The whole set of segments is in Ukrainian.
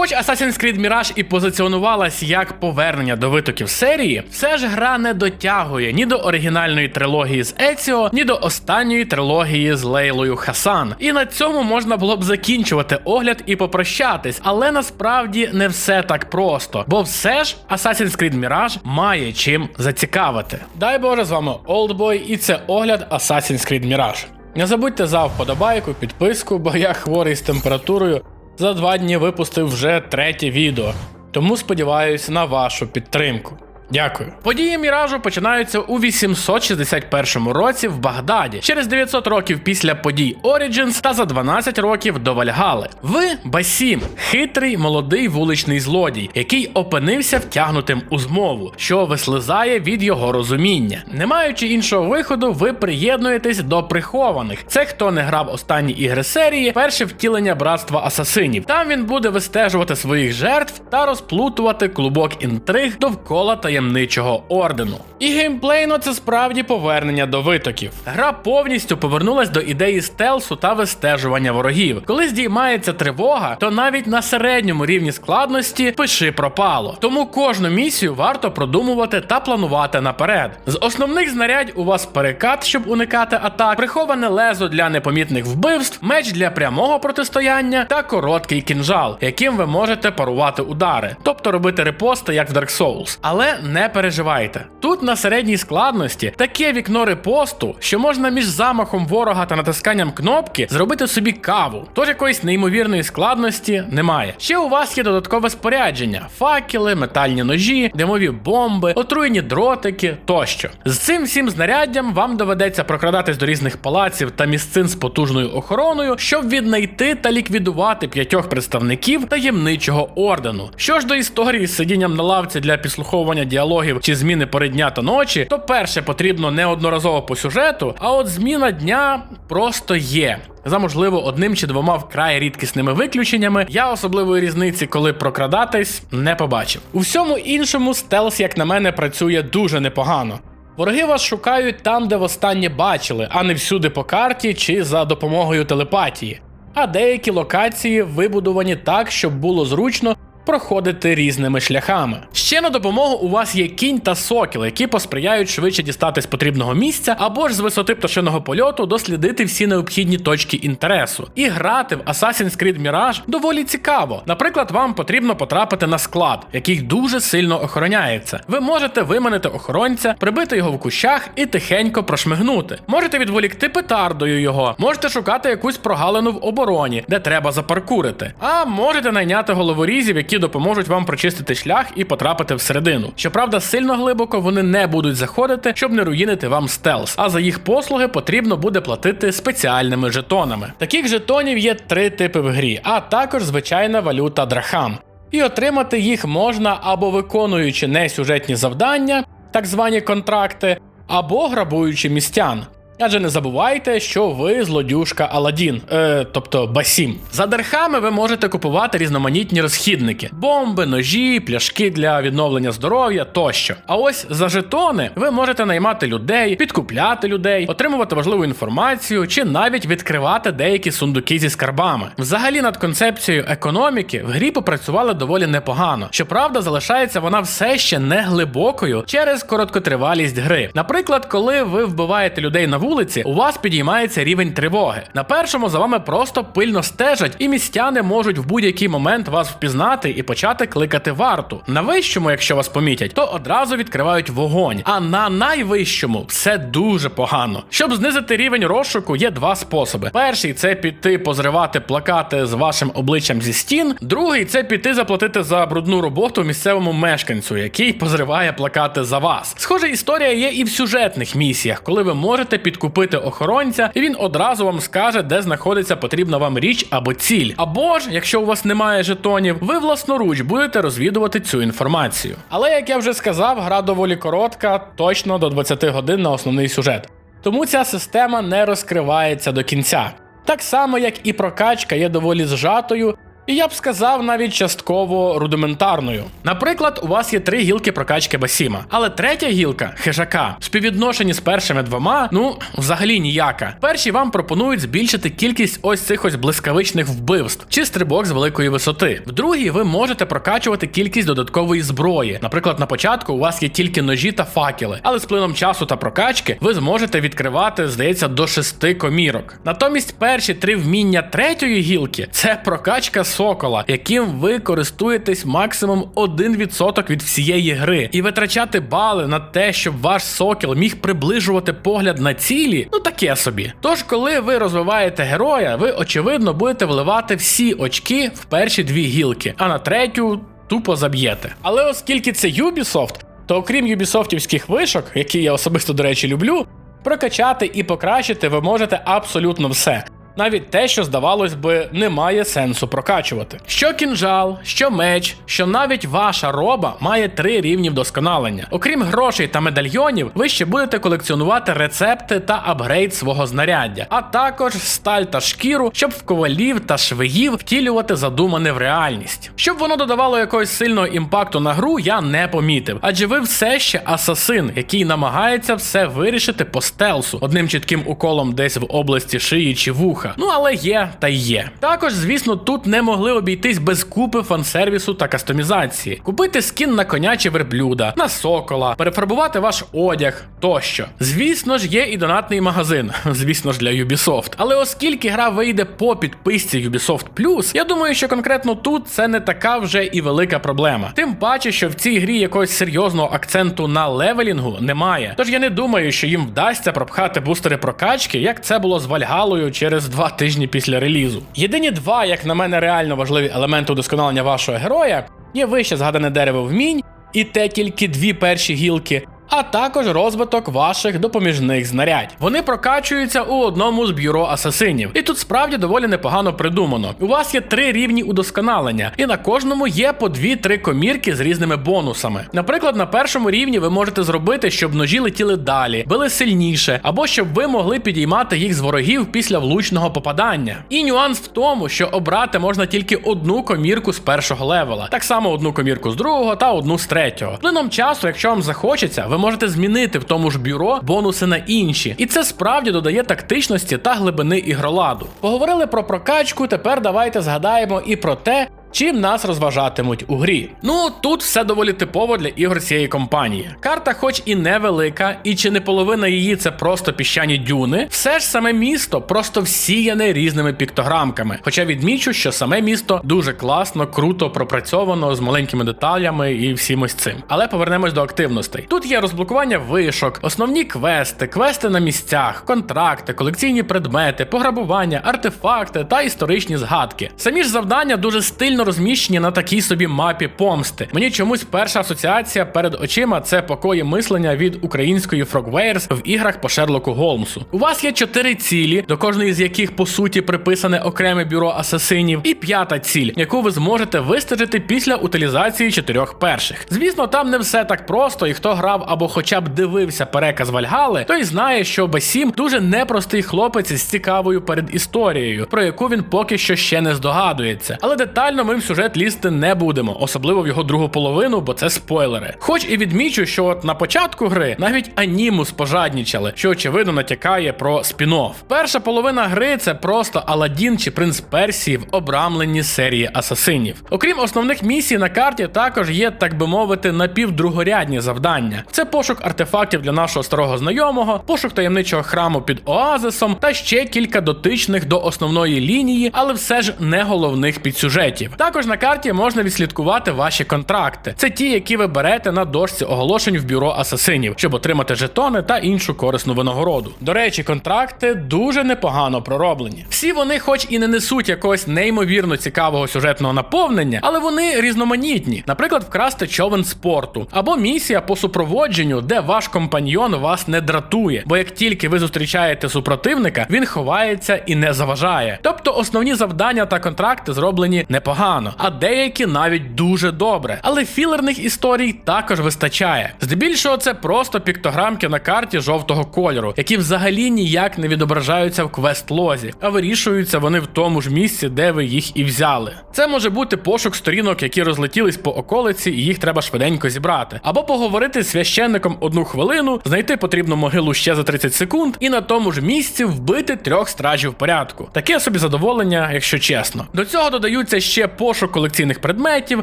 Хоч Assassin's Creed Mirage і позиціонувалась як повернення до витоків серії, все ж гра не дотягує ні до оригінальної трилогії з Еціо, ні до останньої трилогії з Лейлою Хасан. І на цьому можна було б закінчувати огляд і попрощатись, але насправді не все так просто, бо все ж Assassin's Creed Mirage має чим зацікавити. Дай Боже, з вами Oldboy, і це огляд Assassin's Creed Mirage. Не забудьте за вподобайку, підписку, бо я хворий з температурою. За два дні випустив вже третє відео, тому сподіваюся на вашу підтримку. Дякую. Події Міражу починаються у 861 році в Багдаді, через 900 років після подій Origins та за 12 років до Вальгали. Ви Басім, хитрий молодий вуличний злодій, який опинився втягнутим у змову, що вислизає від його розуміння. Не маючи іншого виходу, ви приєднуєтесь до прихованих. Це хто не грав останні ігри серії, перше втілення братства асасинів. Там він буде вистежувати своїх жертв та розплутувати клубок інтриг довкола таємничого ордену. І геймплейно це справді повернення до витоків. Гра повністю повернулась до ідеї стелсу та вистежування ворогів. Коли здіймається тривога, то навіть на середньому рівні складності пиши пропало. Тому кожну місію варто продумувати та планувати наперед. З основних знарядь у вас перекат, щоб уникати атак, приховане лезо для непомітних вбивств, меч для прямого протистояння та короткий кінжал, яким ви можете парувати удари, тобто робити репости, як в Dark Souls. Але не переживайте. Тут на середній складності таке вікно репосту, що можна між замахом ворога та натисканням кнопки зробити собі каву. Тож якоїсь неймовірної складності немає. Ще у вас є додаткове спорядження: факели, метальні ножі, димові бомби, отруєні дротики тощо. З цим всім знаряддям вам доведеться прокрадатись до різних палаців та місцин з потужною охороною, щоб віднайти та ліквідувати п'ятьох представників таємничого ордену. Що ж до історії з сидінням на лавці для підслуховування діалогів чи зміни пори дня та ночі, то перше потрібно не одноразово по сюжету, а от зміна дня просто є. За можливо одним чи двома вкрай рідкісними виключеннями, я особливої різниці, коли прокрадатись, не побачив. У всьому іншому стелс, як на мене, працює дуже непогано. Вороги вас шукають там, де востаннє бачили, а не всюди по карті чи за допомогою телепатії. А деякі локації вибудовані так, щоб було зручно проходити різними шляхами. Ще на допомогу у вас є кінь та сокіл, які посприяють швидше дістатись потрібного місця, або ж з висоти пташиного польоту дослідити всі необхідні точки інтересу. І грати в Assassin's Creed Mirage доволі цікаво. Наприклад, вам потрібно потрапити на склад, який дуже сильно охороняється. Ви можете виманити охоронця, прибити його в кущах і тихенько прошмигнути. Можете відволікти петардою його, можете шукати якусь прогалину в обороні, де треба запаркурити. А можете найняти головорізів, які допоможуть вам прочистити шлях і потрапити всередину. Щоправда, сильно глибоко вони не будуть заходити, щоб не руїнити вам стелс. А за їх послуги потрібно буде платити спеціальними жетонами. Таких жетонів є три типи в грі, а також звичайна валюта драхам. І отримати їх можна або виконуючи несюжетні завдання, так звані контракти, або грабуючи містян. Адже не забувайте, що ви злодюшка Аладдін, е, тобто Басім. За дерхами ви можете купувати різноманітні розхідники: бомби, ножі, пляшки для відновлення здоров'я тощо. А ось за жетони ви можете наймати людей, підкупляти людей, отримувати важливу інформацію чи навіть відкривати деякі сундуки зі скарбами. Взагалі, над концепцією економіки в грі попрацювали доволі непогано. Щоправда, залишається вона все ще не глибокою через короткотривалість гри. Наприклад, коли ви вбиваєте людей на вулиці, у вас підіймається рівень тривоги. На першому за вами просто пильно стежать, і містяни можуть в будь-який момент вас впізнати і почати кликати варту. На вищому, якщо вас помітять, то одразу відкривають вогонь. А на найвищому все дуже погано. Щоб знизити рівень розшуку, є два способи: перший це піти позривати плакати з вашим обличчям зі стін. Другий це піти заплатити за брудну роботу місцевому мешканцю, який позриває плакати за вас. Схожа історія є і в сюжетних місіях, коли ви можете підкупити охоронця, і він одразу вам скаже, де знаходиться потрібна вам річ або ціль. Або ж, якщо у вас немає жетонів, ви власноруч будете розвідувати цю інформацію. Але як я вже сказав, гра доволі коротка, точно до 20 годин на основний сюжет. Тому ця система не розкривається до кінця. Так само, як і прокачка є доволі зжатою, І я б сказав навіть частково рудиментарною. Наприклад, у вас є три гілки прокачки Басіма, але третя гілка хижака в співвідношенні з першими двома, ну взагалі ніяка. Перші вам пропонують збільшити кількість ось цих ось блискавичних вбивств чи стрибок з великої висоти. В другій ви можете прокачувати кількість додаткової зброї. Наприклад, на початку у вас є тільки ножі та факели, але з плином часу та прокачки ви зможете відкривати, здається, до шести комірок. Натомість перші три вміння третьої гілки це прокачка сокола, яким ви користуєтесь максимум 1% від всієї гри. І витрачати бали на те, щоб ваш сокіл міг приближувати погляд на цілі, ну таке собі. Тож, коли ви розвиваєте героя, ви очевидно будете вливати всі очки в перші дві гілки, а на третю тупо заб'єте. Але оскільки це Ubisoft, то окрім юбісофтівських вишок, які я особисто, до речі, люблю, прокачати і покращити ви можете абсолютно все. Навіть те, що здавалось би, немає сенсу прокачувати. Що кінжал, що меч, що навіть ваша роба має три рівні вдосконалення. Окрім грошей та медальйонів, ви ще будете колекціонувати рецепти та апгрейд свого знаряддя, а також сталь та шкіру, щоб в ковалів та швеїв втілювати задумане в реальність. Щоб воно додавало якогось сильного імпакту на гру, я не помітив, адже ви все ще асасин, який намагається все вирішити по стелсу, одним чітким уколом десь в області шиї чи вуха. Ну але є та й є. Також, звісно, тут не могли обійтись без купи фансервісу та кастомізації, купити скін на коня чи верблюда, на сокола, перефарбувати ваш одяг тощо. Звісно ж, є і донатний магазин, звісно ж, для Ubisoft. Але оскільки гра вийде по підписці Ubisoft Plus, я думаю, що конкретно тут це не така вже і велика проблема. Тим паче, що в цій грі якогось серйозного акценту на левелінгу немає. Тож я не думаю, що їм вдасться пропхати бустери прокачки, як це було з Вальгалою через два тижні після релізу. Єдині два, як на мене, реально важливі елементи удосконалення вашого героя є вище згадане дерево вмінь, і те тільки дві перші гілки. А також розвиток ваших допоміжних знарядь. Вони прокачуються у одному з бюро асасинів. І тут справді доволі непогано придумано. У вас є три рівні удосконалення, і на кожному є по дві-три комірки з різними бонусами. Наприклад, на першому рівні ви можете зробити, щоб ножі летіли далі, били сильніше, або щоб ви могли підіймати їх з ворогів після влучного попадання. І нюанс в тому, що обрати можна тільки одну комірку з першого левела, так само одну комірку з другого та одну з третього. Плином часу, якщо вам захочеться, ви можете змінити в тому ж бюро бонуси на інші, і це справді додає тактичності та глибини ігроладу. Поговорили про прокачку. Тепер давайте згадаємо і про те. Чим нас розважатимуть у грі? Ну тут все доволі типово для ігор цієї компанії. Карта, хоч і невелика, і чи не половина її це просто піщані дюни, все ж саме місто просто всіяне різними піктограмками. Хоча відмічу, що саме місто дуже класно, круто пропрацьовано з маленькими деталями і всім ось цим. Але повернемось до активностей. Тут є розблокування вишок, основні квести, квести на місцях, контракти, колекційні предмети, пограбування, артефакти та історичні згадки. Самі ж завдання дуже стильно розміщені на такій собі мапі помсти. Мені чомусь перша асоціація перед очима це покої мислення від української Frogwares в іграх по Шерлоку Голмсу. У вас є чотири цілі, до кожної з яких по суті приписане окреме бюро асасинів, і п'ята ціль, яку ви зможете вистежити після утилізації чотирьох перших. Звісно, там не все так просто, і хто грав або хоча б дивився переказ Вальгали, той знає, що Басім дуже непростий хлопець з цікавою передісторією, про яку він поки що ще не здогадується. Але детально ми в сюжет лізти не будемо, особливо в його другу половину, бо це спойлери. Хоч і відмічу, що от на початку гри навіть анімус пожаднічали, що очевидно натякає про спін-офф. Перша половина гри це просто Аладдін чи принц Персії в обрамленні серії асасинів. Окрім основних місій на карті, також є, так би мовити, напівдругорядні завдання. Це пошук артефактів для нашого старого знайомого, пошук таємничого храму під оазисом та ще кілька дотичних до основної лінії, але все ж не головних підсюжетів. Також на карті можна відслідкувати ваші контракти. Це ті, які ви берете на дошці оголошень в бюро асасинів, щоб отримати жетони та іншу корисну винагороду. До речі, контракти дуже непогано пророблені. Всі вони, хоч і не несуть якогось неймовірно цікавого сюжетного наповнення, але вони різноманітні. Наприклад, вкрасти човен спорту або місія по супроводженню, де ваш компаньйон вас не дратує, бо як тільки ви зустрічаєте супротивника, він ховається і не заважає. Тобто основні завдання та контракти зроблені непогано. Непогано, а деякі навіть дуже добре. Але філерних історій також вистачає. Здебільшого це просто піктограмки на карті жовтого кольору, які взагалі ніяк не відображаються в квест-лозі, а вирішуються вони в тому ж місці, де ви їх і взяли. Це може бути пошук сторінок, які розлетілись по околиці, і їх треба швиденько зібрати, або поговорити з священником одну хвилину, знайти потрібну могилу ще за 30 секунд, і на тому ж місці вбити трьох стражів порядку. Таке собі задоволення, якщо чесно. До цього додаються ще пошук колекційних предметів,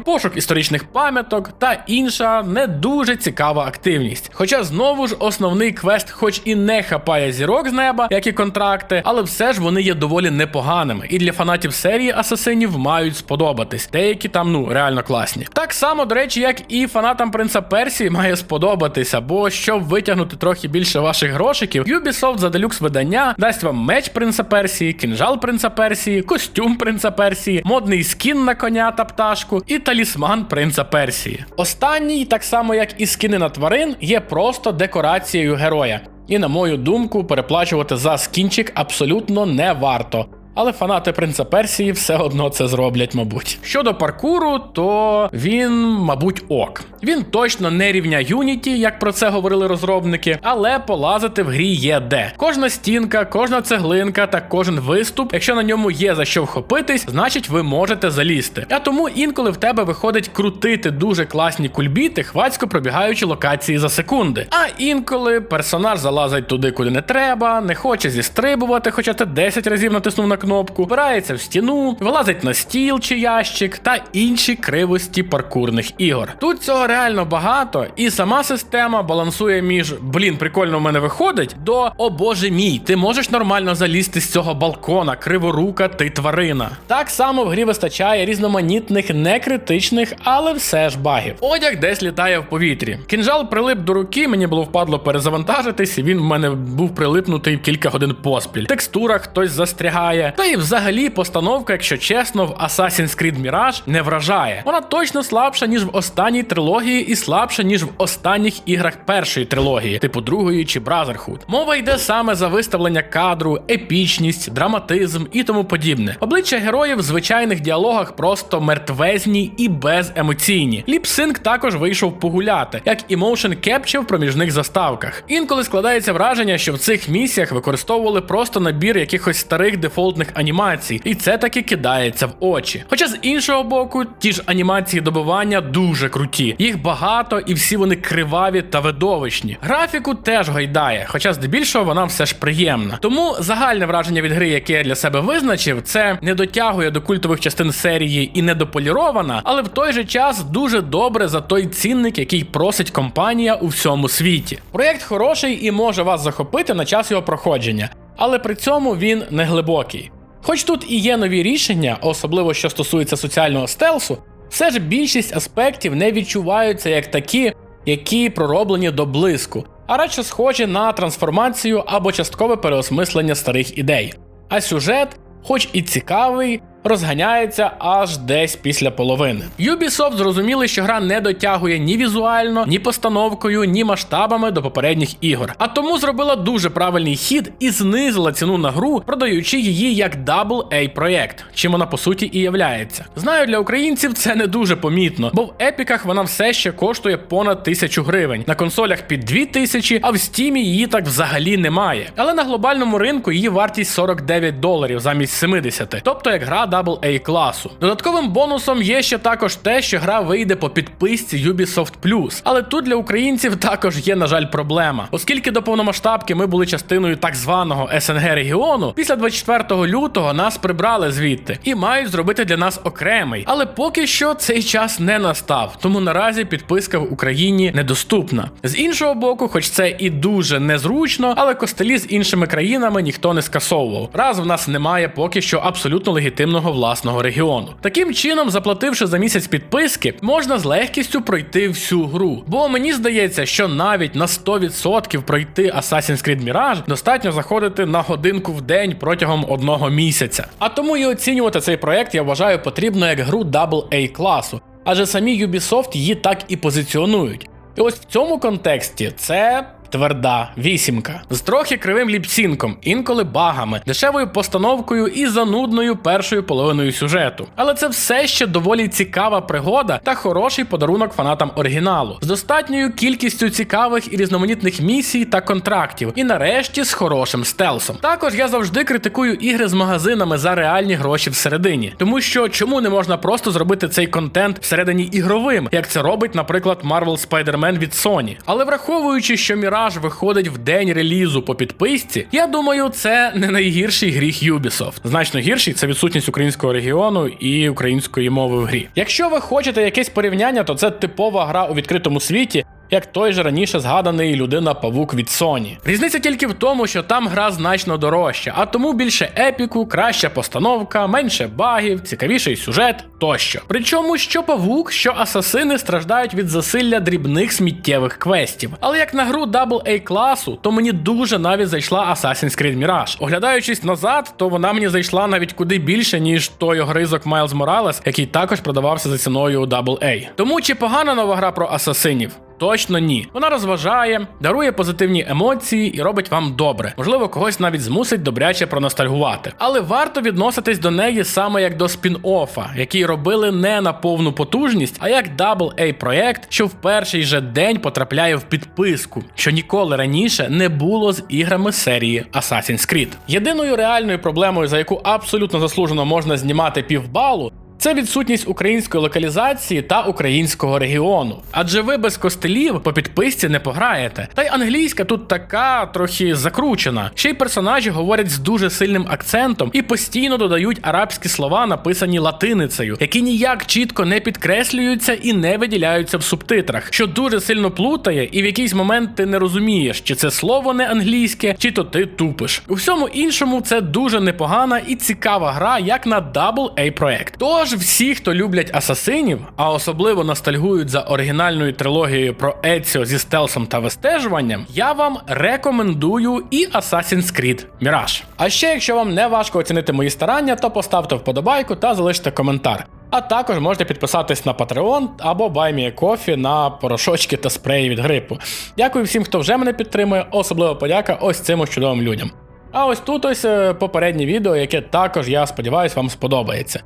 пошук історичних пам'яток та інша не дуже цікава активність. Хоча знову ж основний квест, хоч і не хапає зірок з неба, як і контракти, але все ж вони є доволі непоганими. І для фанатів серії асасинів мають сподобатись. Деякі там ну реально класні. Так само, до речі, як і фанатам принца Персії має сподобатися, бо щоб витягнути трохи більше ваших грошиків, Ubisoft за делюкс видання дасть вам меч принца Персії, кінжал принца Персії, костюм принца Персії, модний скін на коня та пташку і талісман принца Персії. Останній, так само як і скини на тварин, є просто декорацією героя. І на мою думку, переплачувати за скінчик абсолютно не варто. Але фанати принца Персії все одно це зроблять, мабуть. Щодо паркуру, то він, мабуть, ок. Він точно не рівня Unity, як про це говорили розробники, але полазити в грі є де. Кожна стінка, кожна цеглинка та кожен виступ, якщо на ньому є за що вхопитись, значить ви можете залізти. А тому інколи в тебе виходить крутити дуже класні кульбіти, хвацько пробігаючи локації за секунди. А інколи персонаж залазить туди, куди не треба, не хоче зістрибувати, хоча ти 10 разів натиснув на кнопку, впирається в стіну, вилазить на стіл чи ящик та інші кривості паркурних ігор. Тут цього реально багато, і сама система балансує між блін, прикольно в мене виходить до о боже мій, ти можеш нормально залізти з цього балкона, криворука, ти тварина. Так само в грі вистачає різноманітних некритичних, але все ж багів. Одяг десь літає в повітрі. Кінжал прилип до руки, мені було впадло перезавантажитись, він в мене був прилипнутий кілька годин поспіль. Текстура хтось застрягає. Та і взагалі постановка, якщо чесно, в Assassin's Creed Mirage не вражає. Вона точно слабша, ніж в останній трилогії, і слабша, ніж в останніх іграх першої трилогії, типу другої чи Brotherhood. Мова йде саме за виставлення кадру, епічність, драматизм і тому подібне. Обличчя героїв в звичайних діалогах просто мертвезні і беземоційні. Ліпсинк також вийшов погуляти, як і motion capture в проміжних заставках. Інколи складається враження, що в цих місіях використовували просто набір якихось старих дефолтних анімацій, і це таки кидається в очі. Хоча з іншого боку, ті ж анімації добування дуже круті. Їх багато і всі вони криваві та видовищні. Графіку теж гойдає, хоча здебільшого вона все ж приємна. Тому загальне враження від гри, яке я для себе визначив, це не дотягує до культових частин серії і недополірована, але в той же час дуже добре за той цінник, який просить компанія у всьому світі. Проєкт хороший і може вас захопити на час його проходження, але при цьому він не глибокий. Хоч тут і є нові рішення, особливо що стосується соціального стелсу, все ж більшість аспектів не відчуваються як такі, які пророблені до блиску, а радше схожі на трансформацію або часткове переосмислення старих ідей. А сюжет, хоч і цікавий, розганяється аж десь після половини. Ubisoft зрозуміли, що гра не дотягує ні візуально, ні постановкою, ні масштабами до попередніх ігор. А тому зробила дуже правильний хід і знизила ціну на гру, продаючи її як AA проєкт, чим вона по суті і являється. Знаю, для українців це не дуже помітно, бо в епіках вона все ще коштує понад тисячу гривень, на консолях під 2000, а в стімі її так взагалі немає. Але на глобальному ринку її вартість 49 доларів замість 70, тобто як гра AA класу. Додатковим бонусом є ще також те, що гра вийде по підписці Ubisoft Plus. Але тут для українців також є, на жаль, проблема. Оскільки до повномасштабки ми були частиною так званого СНГ регіону, після 24 лютого нас прибрали звідти і мають зробити для нас окремий. Але поки що цей час не настав, тому наразі підписка в Україні недоступна. З іншого боку, хоч це і дуже незручно, але костелі з іншими країнами ніхто не скасовував. Раз в нас немає поки що абсолютно легітимного власного регіону. Таким чином, заплативши за місяць підписки, можна з легкістю пройти всю гру. Бо мені здається, що навіть на 100% пройти Assassin's Creed Mirage достатньо заходити на годинку в день протягом одного місяця. А тому і оцінювати цей проект я вважаю потрібно як гру AA класу, адже самі Ubisoft її так і позиціонують. І ось в цьому контексті це тверда вісімка. З трохи кривим ліпцінком, інколи багами, дешевою постановкою і занудною першою половиною сюжету. Але це все ще доволі цікава пригода та хороший подарунок фанатам оригіналу, з достатньою кількістю цікавих і різноманітних місій та контрактів, і нарешті з хорошим стелсом. Також я завжди критикую ігри з магазинами за реальні гроші всередині, тому що чому не можна просто зробити цей контент всередині ігровим, як це робить, наприклад, Marvel Spider-Man від Sony. Але враховуючи, що Mirage виходить в день релізу по підписці, я думаю, це не найгірший гріх Ubisoft. Значно гірший це відсутність українського регіону і української мови в грі. Якщо ви хочете якесь порівняння, то це типова гра у відкритому світі. Як той же раніше згаданий людина Павук від Sony. Різниця тільки в тому, що там гра значно дорожча, а тому більше епіку, краща постановка, менше багів, цікавіший сюжет тощо. Причому що павук, що асасини страждають від засилля дрібних сміттєвих квестів. Але як на гру AA класу, то мені дуже навіть зайшла Assassin's Creed Mirage. Оглядаючись назад, то вона мені зайшла навіть куди більше, ніж той огризок Miles Morales, який також продавався за ціною AA. Тому чи погана нова гра про асасинів? Точно ні. Вона розважає, дарує позитивні емоції і робить вам добре. Можливо, когось навіть змусить добряче проностальгувати. Але варто відноситись до неї саме як до спін-оффа, який робили не на повну потужність, а як AA проект, що в перший же день потрапляє в підписку, що ніколи раніше не було з іграми серії Assassin's Creed. Єдиною реальною проблемою, за яку абсолютно заслужено можна знімати півбалу, це відсутність української локалізації та українського регіону. Адже ви без костелів по підписці не пограєте. Та й англійська тут така трохи закручена. Ще й персонажі говорять з дуже сильним акцентом і постійно додають арабські слова, написані латиницею, які ніяк чітко не підкреслюються і не виділяються в субтитрах, що дуже сильно плутає, і в якийсь момент ти не розумієш, чи це слово не англійське, чи то ти тупиш. У всьому іншому це дуже непогана і цікава гра, як на AA проект. Тож всі, хто люблять асасинів, а особливо ностальгують за оригінальною трилогією про Еціо зі стелсом та вистежуванням, я вам рекомендую і Assassin's Creed Mirage. А ще, якщо вам не важко оцінити мої старання, то поставте вподобайку та залиште коментар. А також можете підписатись на Patreon або BuyMeACoffee на порошочки та спреї від грипу. Дякую всім, хто вже мене підтримує, особливо подяка ось цим чудовим людям. А ось тут ось е, попереднє відео, яке також, я сподіваюся, вам сподобається.